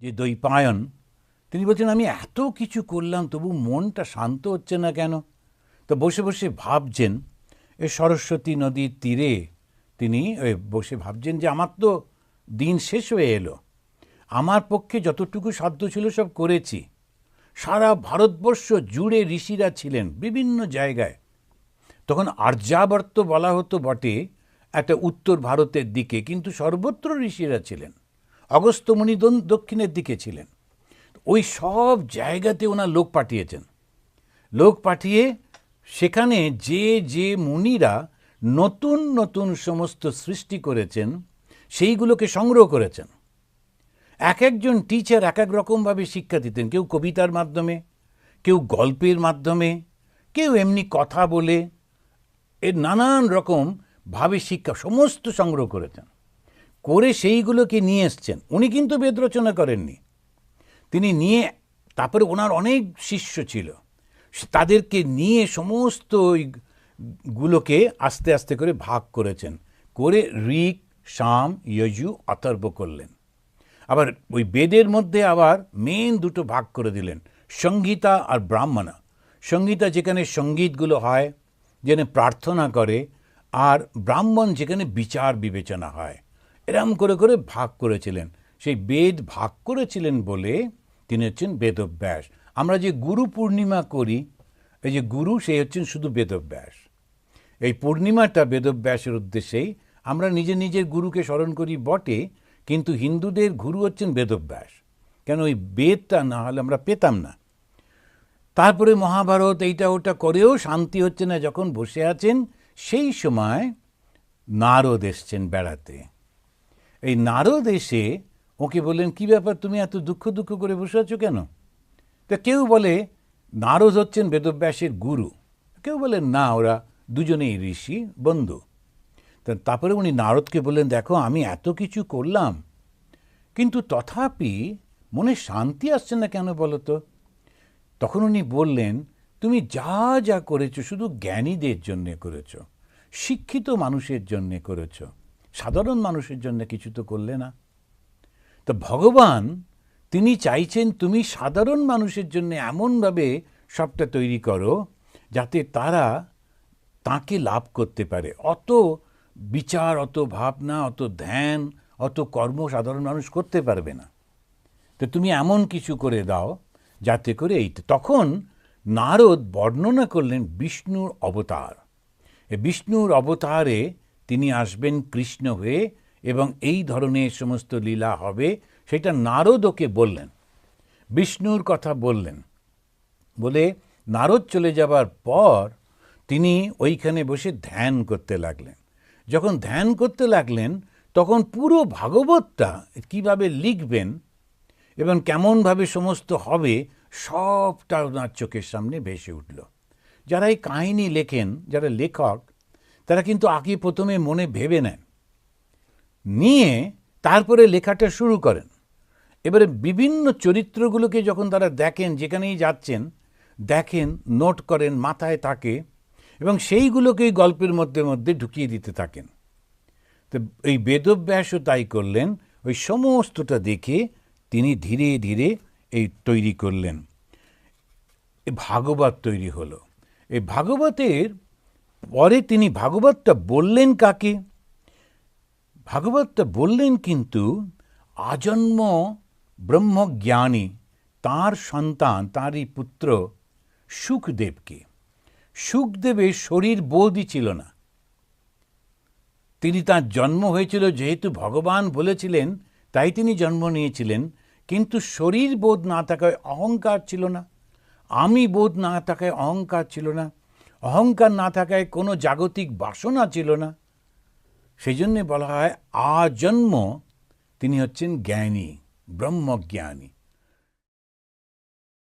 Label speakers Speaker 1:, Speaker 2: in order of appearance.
Speaker 1: যে দৈপায়ন, তিনি বলছেন, আমি এত কিছু করলাম, তবু মনটা শান্ত হচ্ছে না কেন? তো বসে বসে ভাবছেন, এ সরস্বতী নদীর তীরে তিনি ওই বসে ভাবছেন যে আমার তো দিন শেষ হয়ে এলো। আমার পক্ষে যতটুকু সাধ্য ছিল সব করেছি। সারা ভারতবর্ষ জুড়ে ঋষিরা ছিলেন বিভিন্ন জায়গায়। তখন আর্যাবর্ত বলা হতো বটে, একটা উত্তর ভারতের দিকে, কিন্তু সর্বত্র ঋষিরা ছিলেন। অগস্ত্যমণি দক্ষিণের দিকে ছিলেন। ওই সব জায়গাতে ওনার লোক পাঠিয়েছেন। লোক পাঠিয়ে সেখানে যে যে মুনিরা নতুন নতুন সমস্ত সৃষ্টি করেছেন, সেইগুলোকে সংগ্রহ করেছেন। এক একজন টিচার এক এক রকমভাবে শিক্ষা দিতেন। কেউ কবিতার মাধ্যমে, কেউ গল্পের মাধ্যমে, কেউ এমনি কথা বলে, এর নানান রকম ভাবে শিক্ষা সমস্ত সংগ্রহ করেছেন। করে সেইগুলোকে নিয়ে এসছেন। উনি কিন্তু বেদ রচনা করেননি। তিনি নিয়ে, তারপরে ওনার অনেক শিষ্য ছিল। তাদেরকে নিয়ে সমস্ত ওইগুলোকে আস্তে আস্তে করে ভাগ করেছেন। করে ঋক শাম ইয়জু অথর্ব করলেন। আবার ওই বেদের মধ্যে আবার মেন দুটো ভাগ করে দিলেন সংগীতা আর ব্রাহ্মণা। সংগীতা যেখানে সঙ্গীতগুলো হয়, যেখানে প্রার্থনা করে, আর ব্রাহ্মণ যেখানে বিচার বিবেচনা হয়। এরম করে করে ভাগ করেছিলেন। সেই বেদ ভাগ করেছিলেন বলে তিনি হচ্ছেন বেদব্যাস। আমরা যে গুরু পূর্ণিমা করি, এই যে গুরু সেই হচ্ছেন শুধু বেদব্যাস। এই পূর্ণিমাটা বেদব্যাসের উদ্দেশ্যেই আমরা নিজে নিজের গুরুকে স্মরণ করি বটে, কিন্তু হিন্দুদের গুরু হচ্ছেন বেদব্যাস। কেন ওই বেদটা না হলে আমরা পেতাম না। তারপরে মহাভারত এইটা ওটা করেও শান্তি হচ্ছে না যখন বসে আছেন, সেই সময় নারদ এসছেন বেড়াতে। এই নারদ এসে ওকে বললেন, কি ব্যাপার? তুমি এত দুঃখ দুঃখ করে বসে আছো কেন? তা কেউ বলে, নারদ হচ্ছেন বেদব্যাসের গুরু। কেউ বলেন না, ওরা দুজনেই ঋষি, বন্ধু। তারপরে উনি নারদকে বললেন, দেখো, আমি এত কিছু করলাম, কিন্তু তথাপি মনে শান্তি আসছে না কেন বলো তো? তখন উনি বললেন, তুমি যা যা করেছ, শুধু জ্ঞানীদের জন্যে করেছ, শিক্ষিত মানুষের জন্যে করেছ। সাধারণ মানুষের জন্য কিছু তো করলে না। তো ভগবান, তিনি চাইছেন তুমি সাধারণ মানুষের জন্য এমনভাবে সবটা তৈরি করো, যাতে তারা তাকে লাভ করতে পারে। অত বিচার, অত ভাবনা, অত ধ্যান, অত কর্ম সাধারণ মানুষ করতে পারবে না। তো তুমি এমন কিছু করে দাও, যাতে করে এই তখন নারদ বর্ণনা করলেন বিষ্ণুর অবতার। বিষ্ণুর অবতারে তিনি আসবেন কৃষ্ণ হয়ে এবং এই ধরনের সমস্ত লীলা হবে। সেটা নারদকে বললেন, বিষ্ণুর কথা বললেন। বলে, নারদ চলে যাবার পর তিনি ওইখানে বসে ধ্যান করতে লাগলেন। যখন ধ্যান করতে লাগলেন, তখন পুরো ভাগবতটা কীভাবে লিখবেন এবং কেমনভাবে সমস্ত হবে, সবটা ওনার চোখের সামনে ভেসে উঠল। যারা এই কাহিনী লেখেন, যারা লেখক তারা কিন্তু আগে প্রথমে মনে ভেবে নেন। নিয়ে তারপরে লেখাটা শুরু করেন। এবারে বিভিন্ন চরিত্রগুলোকে যখন তারা দেখেন, যেখানেই যাচ্ছেন, দেখেন, নোট করেন মাথায় থাকে এবং সেইগুলোকেই গল্পের মধ্যে মধ্যে ঢুকিয়ে দিতে থাকেন। তো এই বেদব্যাসও তাই করলেন, ওই সমস্তটা দেখে তিনি ধীরে ধীরে এই তৈরি করলেন। ভাগবত তৈরি হলো। এই ভাগবতের পরে তিনি ভাগবতটা বললেন কাকে? ভাগবতটা বললেন কিন্তু আজন্ম ব্রহ্মজ্ঞানী, তার সন্তান, তারই পুত্র সুখদেবকে। সুখদেবের শরীর বোধই ছিল না। তিনি তার জন্ম হয়েছিল যেহেতু ভগবান বলেছিলেন, তাই তিনি জন্ম নিয়েছিলেন, কিন্তু শরীর বোধ না থাকায় অহংকার ছিল না। আমি বোধ না থাকায় অহংকার ছিল না। অহংকার না থাকায় কোনো জাগতিক বাসনা ছিল না। সেই জন্যে বলা হয়, আজন্ম তিনি হচ্ছেন জ্ঞানী, ব্রহ্মজ্ঞানী।